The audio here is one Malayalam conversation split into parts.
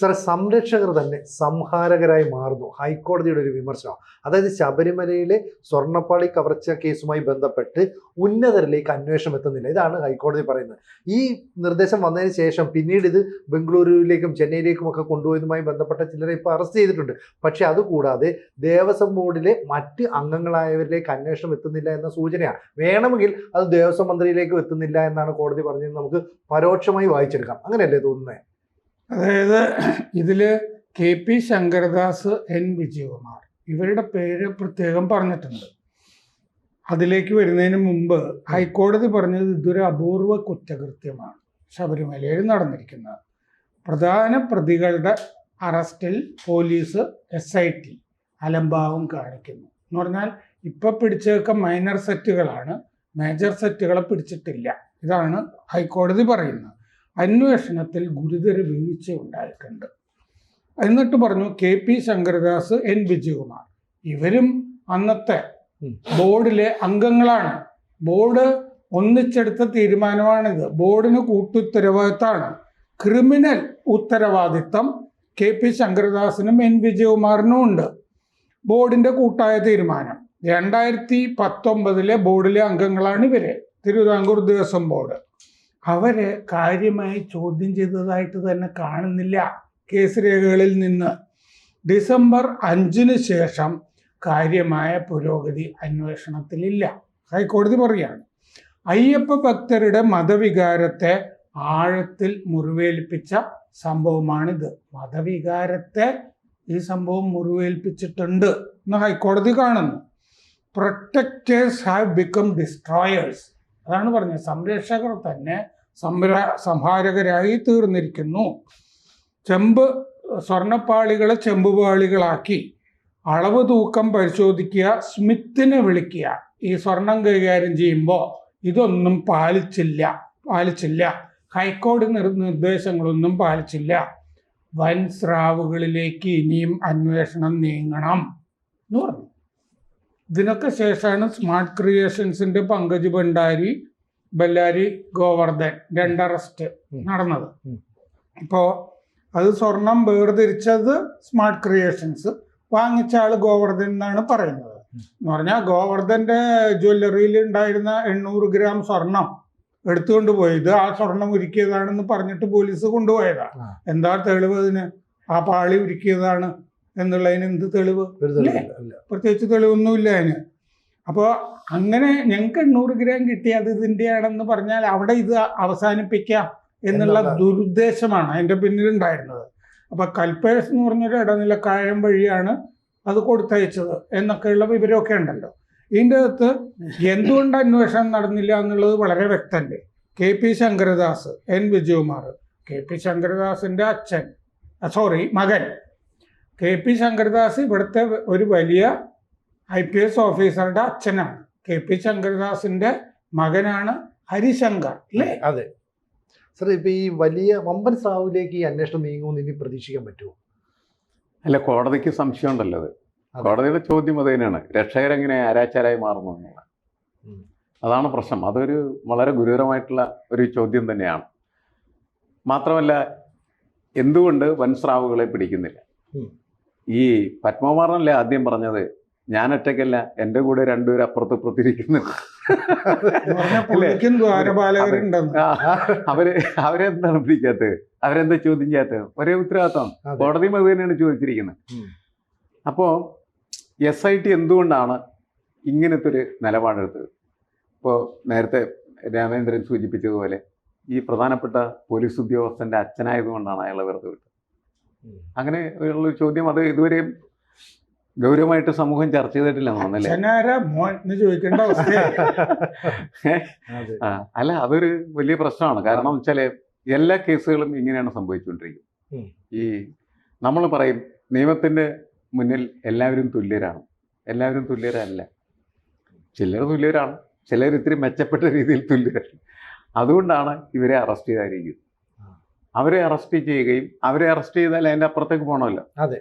സാറേ സംരക്ഷകർ തന്നെ സംഹാരകരായി മാറുന്നു. ഹൈക്കോടതിയുടെ ഒരു വിമർശനം. അതായത് ശബരിമലയിലെ സ്വർണപ്പാളി കവർച്ച കേസുമായി ബന്ധപ്പെട്ട് ഉന്നതരിലേക്ക് അന്വേഷണം എത്തുന്നില്ല. ഇതാണ് ഹൈക്കോടതി പറയുന്നത്. ഈ നിർദ്ദേശം വന്നതിന് ശേഷം പിന്നീട് ഇത് ബംഗളൂരുവിലേക്കും ചെന്നൈയിലേക്കും ഒക്കെ കൊണ്ടുപോയതുമായി ബന്ധപ്പെട്ട ചിലരെ ഇപ്പോൾ അറസ്റ്റ് ചെയ്തിട്ടുണ്ട്. പക്ഷേ അതുകൂടാതെ ദേവസ്വം ബോർഡിലെ മറ്റ് അംഗങ്ങളായവരിലേക്ക് അന്വേഷണം എത്തുന്നില്ല എന്ന സൂചനയാണ്. വേണമെങ്കിൽ അത് ദേവസ്വം മന്ത്രിയിലേക്കും എത്തുന്നില്ല എന്നാണ് കോടതി പറഞ്ഞത് നമുക്ക് പരോക്ഷമായി വായിച്ചെടുക്കാം. അങ്ങനെയല്ലേ തോന്നുന്നത് അതായത് ഇതിൽ K P Sankaradas N Vijayakumar ഇവരുടെ പേര് പ്രത്യേകം പറഞ്ഞിട്ടുണ്ട്. അതിലേക്ക് വരുന്നതിന് മുമ്പ് ഹൈക്കോടതി പറഞ്ഞത് ഇതൊരു അപൂർവ കുറ്റകൃത്യമാണ്. ശബരിമലയിൽ നടന്നിരിക്കുന്നത്. പ്രധാന പ്രതികളുടെ അറസ്റ്റിൽ പോലീസ് എസ് ഐ ടി അലംഭാവം കാണിക്കുന്നു. എന്ന് പറഞ്ഞാൽ ഇപ്പൊ പിടിച്ചേക്ക മൈനർ സെറ്റുകളാണ്. മേജർ സെറ്റുകളെ പിടിച്ചിട്ടില്ല. ഇതാണ് ഹൈക്കോടതി പറയുന്നത്. അന്വേഷണത്തിൽ ഗുരുതര വീഴ്ച ഉണ്ടായിട്ടുണ്ട്. എന്നിട്ട് പറഞ്ഞു K P Sankaradas N Vijayakumar. ഇവരും അന്നത്തെ ബോർഡിലെ അംഗങ്ങളാണ്. ബോർഡ് ഒന്നിച്ചെടുത്ത തീരുമാനമാണിത്. ബോർഡിന് കൂട്ടുത്തരവാദിത്തമാണ് ക്രിമിനൽ ഉത്തരവാദിത്തം കെ പി ശങ്കരദാസിനും എൻ വിജയകുമാറിനും ഉണ്ട്. ബോർഡിന്റെ കൂട്ടായ തീരുമാനം. രണ്ടായിരത്തി പത്തൊമ്പതിലെ ബോർഡിലെ അംഗങ്ങളാണ് ഇവർ. തിരുവിതാംകൂർ ദേവസ്വം ബോർഡ്. അവരെ കാര്യമായി ചോദ്യം ചെയ്തതായിട്ട് തന്നെ കാണുന്നില്ല. കേസ് രേഖകളിൽ നിന്ന് ഡിസംബർ അഞ്ചിന് ശേഷം കാര്യമായ പുരോഗതി അന്വേഷണത്തിലില്ല. ഹൈക്കോടതി പറയാണ് അയ്യപ്പ ഭക്തരുടെ മതവികാരത്തെ ആഴത്തിൽ മുറിവേൽപ്പിച്ച സംഭവമാണിത്. മതവികാരത്തെ ഈ സംഭവം മുറിവേൽപ്പിച്ചിട്ടുണ്ട് എന്ന് ഹൈക്കോടതി കാണുന്നു. പ്രൊട്ടക്റ്റേഴ്സ് ഹാവ് ബിക്കം ഡിസ്ട്രോയേഴ്സ് അതാണ് പറഞ്ഞത്. സംരക്ഷകർ തന്നെ സംര സംഹാരകരായി തീർന്നിരിക്കുന്നു. ചെമ്പ് സ്വർണപ്പാളികളെ ചെമ്പുപാളികളാക്കി. അളവ് തൂക്കം പരിശോധിക്കുക സ്മിത്തിനെ വിളിക്കുക. ഈ സ്വർണം കൈകാര്യം ചെയ്യുമ്പോൾ ഇതൊന്നും പാലിച്ചില്ല പാലിച്ചില്ല. ഹൈക്കോടതി നിർ നിർദ്ദേശങ്ങളൊന്നും പാലിച്ചില്ല. വൻ സ്രാവുകളിലേക്ക് ഇനിയും അന്വേഷണം നീങ്ങണം എന്ന് പറഞ്ഞു. ഇതിനൊക്കെ ശേഷമാണ് സ്മാർട്ട് ക്രിയേഷൻസിന്റെ പങ്കജ് ഭണ്ഡാരി ബല്ലാരി ഗോവർദ്ധൻ രണ്ട് അറസ്റ്റ്. നടന്നത്. അപ്പോ ഇപ്പോൾ അത് സ്വർണം വേർതിരിച്ചത് സ്മാർട്ട് ക്രിയേഷൻസ് വാങ്ങിച്ച ആൾ ഗോവർദ്ധൻ എന്നാണ് പറയുന്നത്. എന്ന് പറഞ്ഞാൽ ഗോവർദ്ധന്റെ ജ്വല്ലറിയിൽ ഉണ്ടായിരുന്ന എണ്ണൂറ് ഗ്രാം സ്വർണം എടുത്തുകൊണ്ട് പോയത് ആ സ്വർണം ഉരുക്കിയതാണെന്ന് പറഞ്ഞിട്ട് പോലീസ് കൊണ്ടുപോയതാണ് എന്താ തെളിവ് അതിന്? ആ പാളി ഉരുക്കിയതാണ് എന്നുള്ളതിന് എന്ത് തെളിവ്. പ്രത്യേകിച്ച് തെളിവൊന്നുമില്ല അതിന്. അപ്പോൾ അങ്ങനെ ഞങ്ങൾക്ക് എണ്ണൂറ് ഗ്രാം കിട്ടി അത് ഇതിന്റെയാണെന്ന് പറഞ്ഞാൽ അവിടെ ഇത് അവസാനിപ്പിക്കാം എന്നുള്ള ദുരുദ്ദേശമാണ് അതിന്റെ പിന്നിലുണ്ടായിരുന്നത്. അപ്പോൾ കൽപ്പേഴ്സ് എന്ന് പറഞ്ഞൊരു ഇടനിലക്കാഴം വഴിയാണ് അത് കൊടുത്തയച്ചത് എന്നൊക്കെയുള്ള വിവരമൊക്കെ ഉണ്ടല്ലോ. ഇതിന്റെ അകത്ത് എന്തുകൊണ്ട് അന്വേഷണം നടന്നില്ല എന്നുള്ളത് വളരെ വ്യക്തമല്ലേ. K P Shankaradas N Vijayakumar K P ശങ്കരദാസിന്റെ അച്ഛൻ സോറി മകൻ. കെ പി ശങ്കരദാസ് ഇവിടുത്തെ ഒരു വലിയ ഐ പി എസ് ഓഫീസറുടെ അച്ഛനാണ് കെ പി ശങ്കരദാസിന്റെ മകനാണ് ഹരിശങ്കർ അല്ലേ അതെ. സാർ ഇപ്പൊ ഈ വലിയ വമ്പൻ സ്രാവിലേക്ക് ഈ അന്വേഷണം നീങ്ങുമെന്ന് ഇനി പ്രതീക്ഷിക്കാൻ പറ്റുമോ? അല്ല കോടതിക്ക് സംശയം ഉണ്ടല്ലോ അത്. കോടതിയുടെ ചോദ്യം അത് തന്നെയാണ്. രക്ഷകരെങ്ങനെ ആരാച്ചാരായി മാറുന്നു എന്നുള്ള. അതാണ് പ്രശ്നം. അതൊരു വളരെ ഗുരുതരമായിട്ടുള്ള ഒരു ചോദ്യം തന്നെയാണ്. മാത്രമല്ല എന്തുകൊണ്ട് വൻസ്രാവുകളെ പിടിക്കുന്നില്ല. ഈ പത്മകുമാറിനല്ലേ ആദ്യം പറഞ്ഞത്? ഞാൻ ഒറ്റയ്ക്കല്ല എന്റെ കൂടെ രണ്ടുപേരും അപ്പുറത്ത് ഇപ്പുറത്തിരിക്കുന്നു എന്ന് പറഞ്ഞാൽ പുള്ളിക്കും ദ്വാരപാലകരുണ്ടെന്ന് ആ, അവർ അവരെന്താണ് പിടിക്കാത്തത് അവരെന്താ ചോദ്യം ചെയ്യാത്തത്? ഒരേ ഉത്തരവാദിത്വം കോടതി മതി അത് തന്നെയാണ് ചോദിച്ചിരിക്കുന്നത്. അപ്പോ അപ്പോൾ എസ് ഐ ടി എന്തുകൊണ്ടാണ് ഇങ്ങനത്തെ ഒരു നിലപാടെടുത്തത്? ഇപ്പോൾ നേരത്തെ രാമേന്ദ്രൻ സൂചിപ്പിച്ചതുപോലെ ഈ പ്രധാനപ്പെട്ട പോലീസ് ഉദ്യോഗസ്ഥന്റെ അച്ഛനായതുകൊണ്ടാണ് അയാളെ വെറുതെ വിട്ടത്. അങ്ങനെ ഉള്ളൊരു ചോദ്യം അത് ഇതുവരെയും ഗൗരവമായിട്ട് സമൂഹം ചർച്ച ചെയ്തിട്ടില്ല തോന്നല്ലേ എന്ന് ചോദിക്കേണ്ട അല്ല അതൊരു വലിയ പ്രശ്നമാണ്. കാരണം വെച്ചാൽ എല്ലാ കേസുകളും ഇങ്ങനെയാണ് സംഭവിച്ചുകൊണ്ടിരിക്കുന്നത്. ഈ നമ്മൾ പറയും നിയമത്തിന്റെ മുന്നിൽ എല്ലാവരും തുല്യരാണ്. എല്ലാവരും തുല്യരല്ല. ചിലർ തുല്യരാണ്. ചിലർ ഇത്തിരി മെച്ചപ്പെട്ട രീതിയിൽ തുല്യരാണ് അതുകൊണ്ടാണ് ഇവരെ അറസ്റ്റ് ചെയ്തായിരിക്കുന്നത് അവരെ അറസ്റ്റ് ചെയ്യുകയും അവരെ അറസ്റ്റ് ചെയ്താൽ അതിന്റെ അപ്പുറത്തേക്ക് പോകണമല്ലോ അതെ.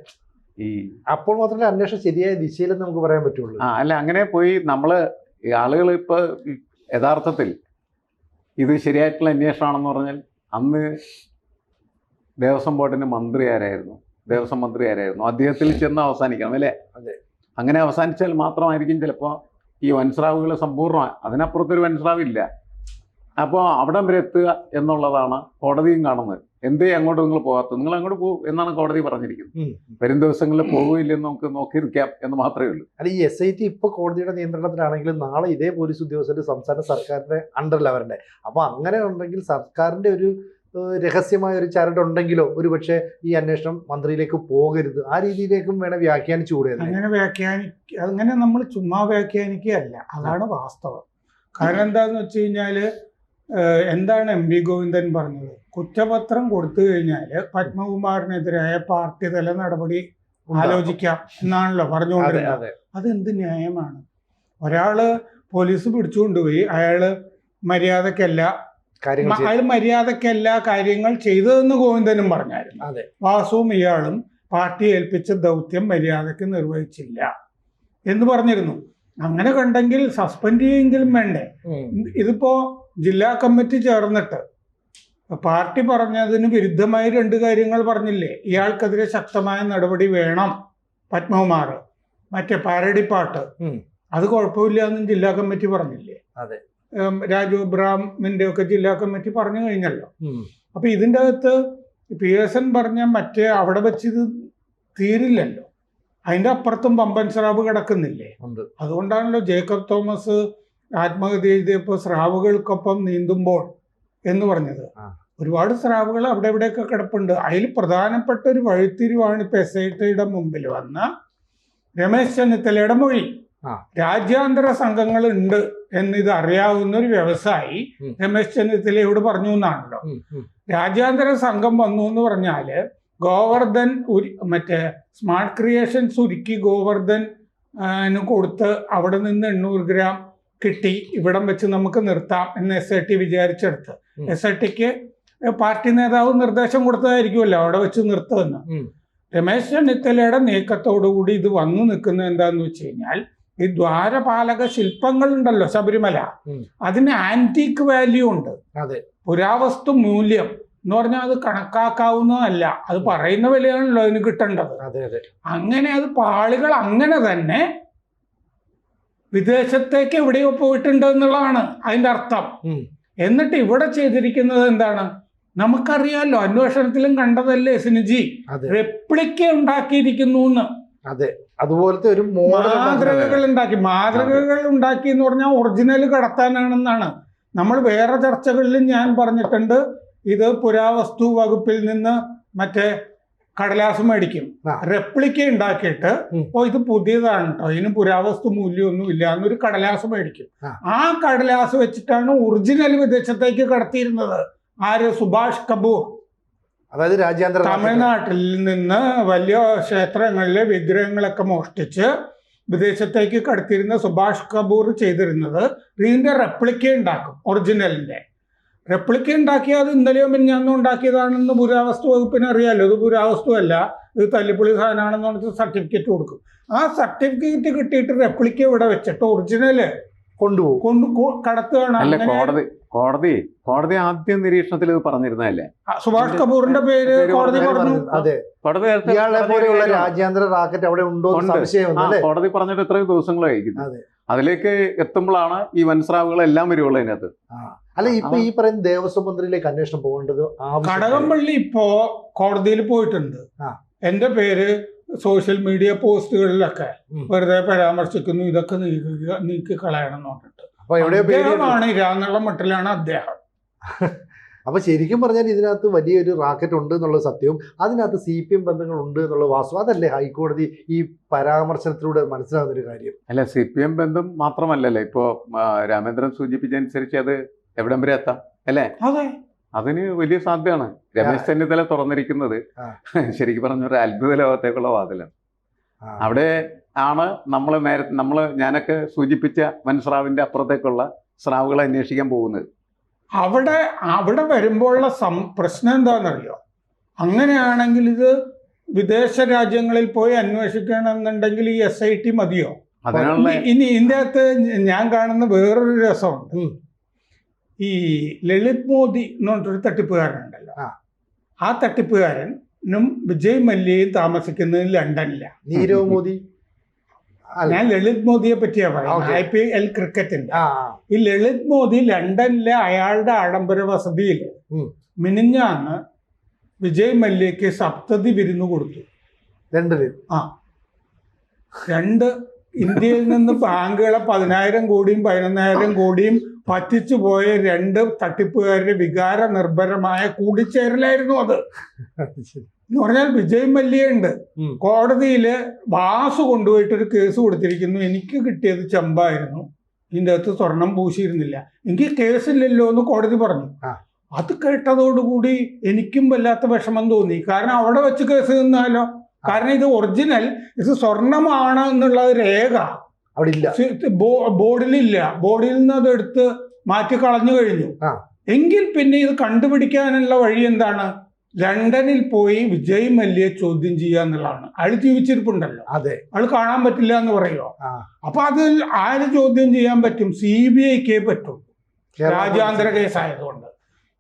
ഈ അപ്പോൾ മാത്രമേ അന്വേഷണം ശരിയായ ദിശയിലെന്ന് നമുക്ക് പറയാൻ പറ്റുള്ളൂ. ആ അല്ല അങ്ങനെ പോയി നമ്മൾ ആളുകൾ ഇപ്പോൾ യഥാർത്ഥത്തിൽ ഇത് ശരിയായിട്ടുള്ള അന്വേഷണമാണെന്ന് പറഞ്ഞാൽ അന്ന് ദേവസ്വം ബോർഡിന്റെ മന്ത്രി ആരായിരുന്നു? ദേവസ്വം മന്ത്രി ആരായിരുന്നു? അദ്ദേഹത്തിൽ ചെന്ന് അവസാനിക്കണം അല്ലേ? അതെ. അങ്ങനെ അവസാനിച്ചാൽ മാത്രമായിരിക്കും ചിലപ്പോൾ ഈ വൻസ്രാവുകൾ സമ്പൂർണ അതിനപ്പുറത്തൊരു വൻസ്രാവില്ല. അപ്പോൾ അവിടം വരെ എത്തുക എന്നുള്ളതാണ് കോടതിയും കാണുന്നത്. എന്തേ അങ്ങോട്ട് നിങ്ങൾ പോകാത്തത്? നിങ്ങൾ അങ്ങോട്ട് പോകും എന്നാണ് കോടതി പറഞ്ഞിരിക്കുന്നത്. വരും ദിവസങ്ങളിൽ പോകില്ലെന്ന് നമുക്ക് നോക്കിയിരിക്കാം എന്ന് മാത്രമേ ഉള്ളൂ. അല്ല ഈ എസ് ഐ ടി ഇപ്പൊ കോടതിയുടെ നിയന്ത്രണത്തിലാണെങ്കിലും നാളെ ഇതേ പോലീസ് ഉദ്യോഗസ്ഥർ സംസ്ഥാന സർക്കാരിന്റെ അണ്ടറിൽ അവരുടെ അപ്പൊ അങ്ങനെ ഉണ്ടെങ്കിൽ സർക്കാരിന്റെ ഒരു രഹസ്യമായ ഒരു ചരട് ഉണ്ടെങ്കിലോ ഒരു പക്ഷേ ഈ അന്വേഷണം മന്ത്രിയിലേക്ക് പോകരുത്. ആ രീതിയിലേക്കും വേണം വ്യാഖ്യാനിച്ചുകൂടെ കൂടെ അങ്ങനെ വ്യാഖ്യാനി അങ്ങനെ നമ്മൾ ചുമ്മാ വ്യാഖ്യാനിക്കുകയല്ല. അതാണ് വാസ്തവം. കാരണം എന്താന്ന് വെച്ച് കഴിഞ്ഞാൽ എന്താണ് എം വി ഗോവിന്ദൻ പറഞ്ഞത്? കുറ്റപത്രം കൊടുത്തു കഴിഞ്ഞാൽ പത്മകുമാറിനെതിരായ പാർട്ടി തല നടപടി ആലോചിക്കാം എന്നാണല്ലോ പറഞ്ഞുകൊണ്ടിരുന്നത്. അതെ അതെന്ത് ന്യായമാണ്? ഒരാൾ പോലീസ് പിടിച്ചുകൊണ്ടുപോയി അയാൾ മര്യാദക്കല്ല അയാൾ മര്യാദക്കല്ല കാര്യങ്ങൾ ചെയ്തതെന്ന് ഗോവിന്ദനും പറഞ്ഞായിരുന്നു. അതെ. വാസുവും ഇയാളും പാർട്ടി ഏൽപ്പിച്ച ദൗത്യം മര്യാദയ്ക്ക് നിർവഹിച്ചില്ല എന്ന് പറഞ്ഞിരുന്നു. അങ്ങനെ കണ്ടെങ്കിൽ സസ്പെൻഡ് ചെയ്യുമെങ്കിലും വേണ്ടേ? ഇതിപ്പോ ജില്ലാ കമ്മിറ്റി ചേർന്നിട്ട്. പാർട്ടി പറഞ്ഞതിന് വിരുദ്ധമായി രണ്ട് കാര്യങ്ങൾ പറഞ്ഞില്ലേ? ഇയാൾക്കെതിരെ ശക്തമായ നടപടി വേണം പത്മകുമാർ മറ്റേ പാരടിപ്പാട്ട്. പാട്ട് അത് കുഴപ്പമില്ല എന്നും ജില്ലാ കമ്മിറ്റി പറഞ്ഞില്ലേ? അതെ. രാജു ഇബ്രാഹിമിന്റെ ഒക്കെ ജില്ലാ കമ്മിറ്റി പറഞ്ഞു കഴിഞ്ഞല്ലോ. അപ്പൊ ഇതിന്റെ അകത്ത് പി എസ് എൻ പറഞ്ഞ മറ്റേ അവിടെ വെച്ച് ഇത് തീരില്ലല്ലോ. അതിന്റെ അപ്പുറത്തും പമ്പൻ സ്രാവ് കിടക്കുന്നില്ലേ? അതുകൊണ്ടാണല്ലോ ജേക്കബ് തോമസ് ആത്മഹത്യ ചെയ്തപ്പോൾ സ്രാവുകൾക്കൊപ്പം നീന്തുമ്പോൾ എന്ന് പറഞ്ഞത്. ഒരുപാട് സ്രാവുകൾ അവിടെ ഇവിടെയൊക്കെ കിടപ്പുണ്ട്. അതിൽ പ്രധാനപ്പെട്ട ഒരു വഴിത്തിരിവാണ് ഇപ്പൊ എസ് ഐ ടിയുടെ മുമ്പിൽ വന്ന രമേശ് ചെന്നിത്തലയുടെ മൊഴി. രാജ്യാന്തര സംഘങ്ങൾ ഉണ്ട് എന്ന് ഇത് അറിയാവുന്ന ഒരു വ്യവസായി. രമേശ് ചെന്നിത്തലയോട് പറഞ്ഞു എന്നാണല്ലോ. രാജ്യാന്തര സംഘം വന്നു എന്ന് പറഞ്ഞാൽ ഗോവർദ്ധൻ മറ്റേ സ്മാർട്ട് ക്രിയേഷൻസ് ഉരുക്കി ഗോവർദ്ധൻ കൊടുത്ത് അവിടെ നിന്ന് എണ്ണൂറ് ഗ്രാം കിട്ടി ഇവിടം വെച്ച് നമുക്ക് നിർത്താം എന്ന് എസ് ഐ ടി വിചാരിച്ചെടുത്ത്. എസ് ഐ ടിക്ക് പാർട്ടി നേതാവ് നിർദ്ദേശം കൊടുത്തതായിരിക്കുമല്ലോ അവിടെ വെച്ച് നിർത്തുമെന്ന്. രമേശ് ചെന്നിത്തലയുടെ നീക്കത്തോടുകൂടി ഇത് വന്നു നിൽക്കുന്ന എന്താന്ന് വെച്ച് കഴിഞ്ഞാൽ ഈ ദ്വാരപാലക ശില്പങ്ങളുണ്ടല്ലോ ശബരിമല. അതിന് ആന്റീക്ക് വാല്യൂ ഉണ്ട്. അതെ. പുരാവസ്തു മൂല്യം എന്ന് പറഞ്ഞാൽ അത് കണക്കാക്കാവുന്നതല്ല. അത് പറയുന്ന വിലയാണല്ലോ അതിന് കിട്ടേണ്ടത്. അതെ അതെ. അങ്ങനെ അത് പാളികൾ അങ്ങനെ തന്നെ വിദേശത്തേക്ക് എവിടെയോ പോയിട്ടുണ്ട് എന്നുള്ളതാണ് അതിന്റെ അർത്ഥം. എന്നിട്ട് ഇവിടെ ചെയ്തിരിക്കുന്നത് എന്താണ്? നമുക്കറിയാലോ അന്വേഷണത്തിലും കണ്ടതല്ലേ സിനിജി? റെപ്ലിക്ക ഉണ്ടാക്കിയിരിക്കുന്നു എന്ന്. അതെ. അതുപോലത്തെ ഒരു മാതൃകകൾ ഉണ്ടാക്കി. മാതൃകകൾ ഉണ്ടാക്കി എന്ന് പറഞ്ഞാൽ ഒറിജിനൽ കടത്താനാണെന്നാണ്. നമ്മൾ വേറെ ചർച്ചകളിലും ഞാൻ പറഞ്ഞിട്ടുണ്ട് ഇത് പുരാവസ്തു വകുപ്പിൽ നിന്ന് മറ്റേ കടലാസ് മേടിക്കും. റെപ്ലിക്ക ഉണ്ടാക്കിയിട്ട് ഓ ഇത് പുതിയതാണ് കേട്ടോ ഇതിന് പുരാവസ്തു മൂല്യമൊന്നും ഇല്ല എന്നൊരു കടലാസ് മേടിക്കും. ആ. ആ കടലാസ് വെച്ചിട്ടാണ് ഒറിജിനൽ വിദേശത്തേക്ക് കടത്തിയിരുന്നത്. ആര്? സുഭാഷ് കപൂർ. അതായത് രാജ്യാന്തര തമിഴ്നാട്ടിൽ നിന്ന് വലിയ ക്ഷേത്രങ്ങളിലെ വിഗ്രഹങ്ങളൊക്കെ മോഷ്ടിച്ച് വിദേശത്തേക്ക് കടത്തിയിരുന്ന സുഭാഷ് കപൂർ ചെയ്തിരുന്നത്. ഇതിന്റെ റെപ്ലിക്ക ഉണ്ടാക്കും ഒറിജിനലിന്റെ റെപ്ലിക്ക ഉണ്ടാക്കിയ അത് ഇന്നലെയോ മിനിഞ്ഞാന്നും ഉണ്ടാക്കിയതാണെന്ന് പുരാവസ്തു വകുപ്പിന് അറിയാമല്ലോ ഇത് പുരാവസ്തു അല്ല ഇത് തല്ലിപ്പൊളി സാധനമാണെന്ന് പറഞ്ഞിട്ട് സർട്ടിഫിക്കറ്റ് കൊടുക്കും. ആ സർട്ടിഫിക്കറ്റ് കിട്ടിയിട്ട് റെപ്ലിക്ക ഇവിടെ വെച്ചിട്ട് ഒറിജിനൽ കൊണ്ടുപോകും. കൊണ്ട് കൊ- കടത്തുകയാണ്. അല്ല അങ്ങനെ കോടതി കോടതി കോടതി ആദ്യം നിരീക്ഷണത്തിൽ ഇത് പറഞ്ഞിരുന്നതല്ലേ? സുഭാഷ് കപൂറിന്റെ പേര് കോടതി പറഞ്ഞു. അതെ. കോടതി ഇയാളെ പോലെയുള്ള രാജ്യാന്തര റാക്കറ്റ് അവിടെ ഉണ്ടോ എന്ന് സംശയം കോടതി പറഞ്ഞിട്ട് എത്രയും ദിവസങ്ങളായിരിക്കും. അതിലേക്ക് എത്തുമ്പോഴാണ് ഈ വൻസ്രാവുകളെല്ലാം വരുവുള്ളൂ അതിനകത്ത്. അല്ല ഇപ്പൊ ഈ പറയുന്ന ദേവസ്വം മന്ത്രിയിലേക്ക് അന്വേഷണം പോകേണ്ടത് കടകംപള്ളി ഇപ്പോ കോടതിയിൽ പോയിട്ടുണ്ട്. എന്റെ പേര് സോഷ്യൽ മീഡിയ പോസ്റ്റുകളിലൊക്കെ. വെറുതെ പരാമർശിക്കുന്നു ഇതൊക്കെ നീക്കി നീക്കി കളയണം എന്ന് പറഞ്ഞിട്ട്. അദ്ദേഹമാണ് ഇരാന്നുള്ള മട്ടിലാണ് അദ്ദേഹം. അപ്പൊ ശരിക്കും പറഞ്ഞാൽ ഇതിനകത്ത് വലിയൊരു റാക്കറ്റ് ഉണ്ട് എന്നുള്ള സത്യവും അതിനകത്ത് സി പി എം ബന്ധങ്ങൾ ഉണ്ട് എന്നുള്ള വാസ്തു അതല്ലേ ഹൈക്കോടതി ഈ പരാമർശനത്തിലൂടെ മനസ്സിലാകുന്ന ഒരു കാര്യം? അല്ല സി പി എം ബന്ധം മാത്രമല്ലല്ലോ. ഇപ്പോ രാമേന്ദ്രൻ സൂചിപ്പിച്ചതനുസരിച്ച് അത് എവിടം വരെ എത്താം അല്ലേ? അതെ. അതിന് വലിയ സാധ്യതയാണ്. രമേശ് ചെന്നിത്തല തുറന്നിരിക്കുന്നത്. ശരിക്കും പറഞ്ഞ ഒരു അത്ഭുത ലോകത്തേക്കുള്ള വാതിലാണ്. അവിടെ ആണ് നമ്മൾ നേരത്തെ നമ്മൾ ഞാനൊക്കെ സൂചിപ്പിച്ച മൻസ്രാവിന്റെ അപ്പുറത്തേക്കുള്ള സ്രാവുകളെ അന്വേഷിക്കാൻ പോകുന്നത്. അവിടെ അവിടെ വരുമ്പോഴുള്ള സം പ്രശ്നം എന്താണെന്നറിയോ അങ്ങനെയാണെങ്കിൽ ഇത് വിദേശ രാജ്യങ്ങളിൽ പോയി അന്വേഷിക്കണമെന്നുണ്ടെങ്കിൽ ഈ എസ് ഐ ടി മതിയോ ഇനി- ഇതിന്റെ അകത്ത് ഞാൻ കാണുന്ന വേറൊരു രസമുണ്ട്. ഈ ലളിത് മോദി എന്ന് പറഞ്ഞൊരു തട്ടിപ്പുകാരനുണ്ടല്ലോ ആ. തട്ടിപ്പുകാരനും വിജയ് മല്യയും താമസിക്കുന്നത് ലണ്ടനിലാണ് നീരവ് മോദി. ഞാൻ ലളിത് മോദിയെ പറ്റിയാ പറയുന്നത്. ഐ പി എൽ ക്രിക്കറ്റിന്റെ. ഈ ലളിത് മോദി ലണ്ടനിലെ അയാളുടെ ആഡംബര വസതിയിൽ. മിനിഞ്ഞാന്ന് വിജയ് മല്യയ്ക്ക് സപ്തതി വിരുന്ന് കൊടുത്തു. ലണ്ടനിൽ ആ. രണ്ട് ഇന്ത്യയിൽ നിന്ന് ബാങ്കുകളെ പതിനായിരം കോടിയും പതിനൊന്നായിരം കോടിയും പറ്റിച്ചു പോയ രണ്ട് തട്ടിപ്പുകാരുടെ വികാര നിർഭരമായ കൂടിച്ചേരലായിരുന്നു അത്. എന്ന് പറഞ്ഞാൽ വിജയ് മല്യ ഉണ്ട് കോടതിയിൽ വാസു കൊണ്ടുപോയിട്ട് ഒരു കേസ് കൊടുത്തിരിക്കുന്നു. എനിക്ക് കിട്ടിയത് ചെമ്പായിരുന്നു. ഇതിന്റെ അകത്ത് സ്വർണം പൂശിയിരുന്നില്ല. എനിക്ക് കേസില്ലല്ലോ എന്ന് കോടതി പറഞ്ഞു. അത് കേട്ടതോടുകൂടി എനിക്കും വല്ലാത്ത വിഷമം തോന്നി. കാരണം അവിടെ വെച്ച് കേസ് നിന്നാലോ? കാരണം ഇത് ഒറിജിനൽ ഇത് സ്വർണമാണ് എന്നുള്ള രേഖ. അവിടെ ഇല്ല. ബോർഡിലില്ല. ബോർഡിൽ നിന്ന് അത് എടുത്ത് മാറ്റി കളഞ്ഞു കഴിഞ്ഞു എങ്കിൽ പിന്നെ ഇത് കണ്ടുപിടിക്കാനുള്ള വഴി എന്താണ്? ലണ്ടനിൽ പോയി വിജയ് മല്യയെ ചോദ്യം ചെയ്യുക എന്നുള്ളതാണ്. അയാൾ ജീവിച്ചിരിപ്പുണ്ടല്ലോ. അതെ. അയാൾ കാണാൻ പറ്റില്ല എന്ന് പറയുമോ അപ്പൊ അത് ആര് ചോദ്യം ചെയ്യാൻ പറ്റും? സി ബി ഐക്കേ പറ്റും. കേരള രാജ്യാന്തര കേസായതുകൊണ്ട്.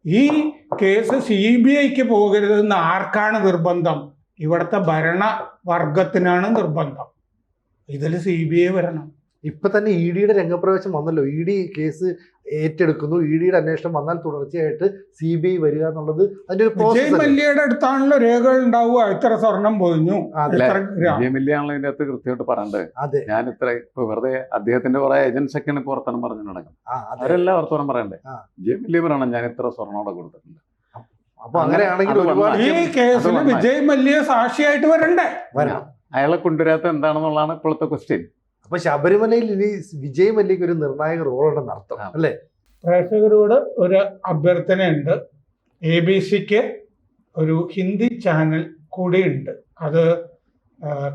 ഈ കേസ് സി ബി ഐക്ക് പോകരുതെന്ന് ആർക്കാണ് നിർബന്ധം? ഇവിടുത്തെ ഭരണ വർഗത്തിനാണ് നിർബന്ധം. ഇതിൽ സി ബി ഐ വരണം. ഇപ്പൊ തന്നെ ഇ ഡിയുടെ രംഗപ്രവേശം വന്നല്ലോ. ഇ ഡി കേസ് ഏറ്റെടുക്കുന്നു. ഇ ഡിയുടെ അന്വേഷണം വന്നാൽ തുടർച്ചയായിട്ട് സി ബി ഐ വരിക എന്നുള്ളത് അതിന്റെ ഒരു വിജയ് മല്യയുടെ അടുത്താണല്ലോ രേഖകൾ ഉണ്ടാവുക. ഇത്ര സ്വർണം പോയിഞ്ഞു. വിജയ് മല്യാണല്ലോ ഇതിന്റെ അകത്ത് കൃത്യമായിട്ട് പറയണ്ടത്. അതെ. ഞാൻ ഇത്ര ഇപ്പൊ വെറുതെ അദ്ദേഹത്തിന്റെ കുറെ ഏജൻസ് ഒക്കെയാണ് ഇപ്പൊ വർത്തമാനം പറഞ്ഞു നടക്കുന്നത് അവരെല്ലാം വർത്തമാനം പറയണ്ടേ. വിജയ് മല്യ പറയണം ഞാൻ ഇത്ര സ്വർണം അവിടെ കൊടുത്തിട്ടുണ്ട്. അപ്പൊ അങ്ങനെയാണെങ്കിൽ ഈ കേസിൽ. വിജയ് മല്യ സാക്ഷിയായിട്ട് വരണ്ടേ? വരാം അയാളെ കൊണ്ടുവരാത്ത എന്താണെന്നുള്ളതാണ് ഇപ്പോഴത്തെ ക്വസ്റ്റ്യൻ അപ്പൊ ശബരിമലയിൽ ഇനി വിജയ് മല്യക്ക് ഒരു നിർണായക റോൾ ഉണ്ടെന്ന് അർത്ഥം അല്ലേ? പ്രേക്ഷകരോട് ഒരു അഭ്യർത്ഥനയുണ്ട്. എ ബി സിക്ക് ഒരു ഹിന്ദി ചാനൽ കൂടിയുണ്ട്. അത്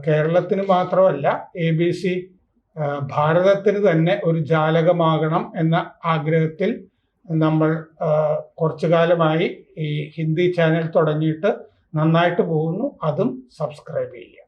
കേരളത്തിന് മാത്രമല്ല എ ബി സി ഭാരതത്തിന് തന്നെ ഒരു ജാലകമാകണം എന്ന ആഗ്രഹത്തിൽ നമ്മൾ കുറച്ചു കാലമായി ഈ ഹിന്ദി ചാനൽ തുടങ്ങിയിട്ട് നന്നായിട്ട് പോകുന്നു. അതും സബ്സ്ക്രൈബ് ചെയ്യുക.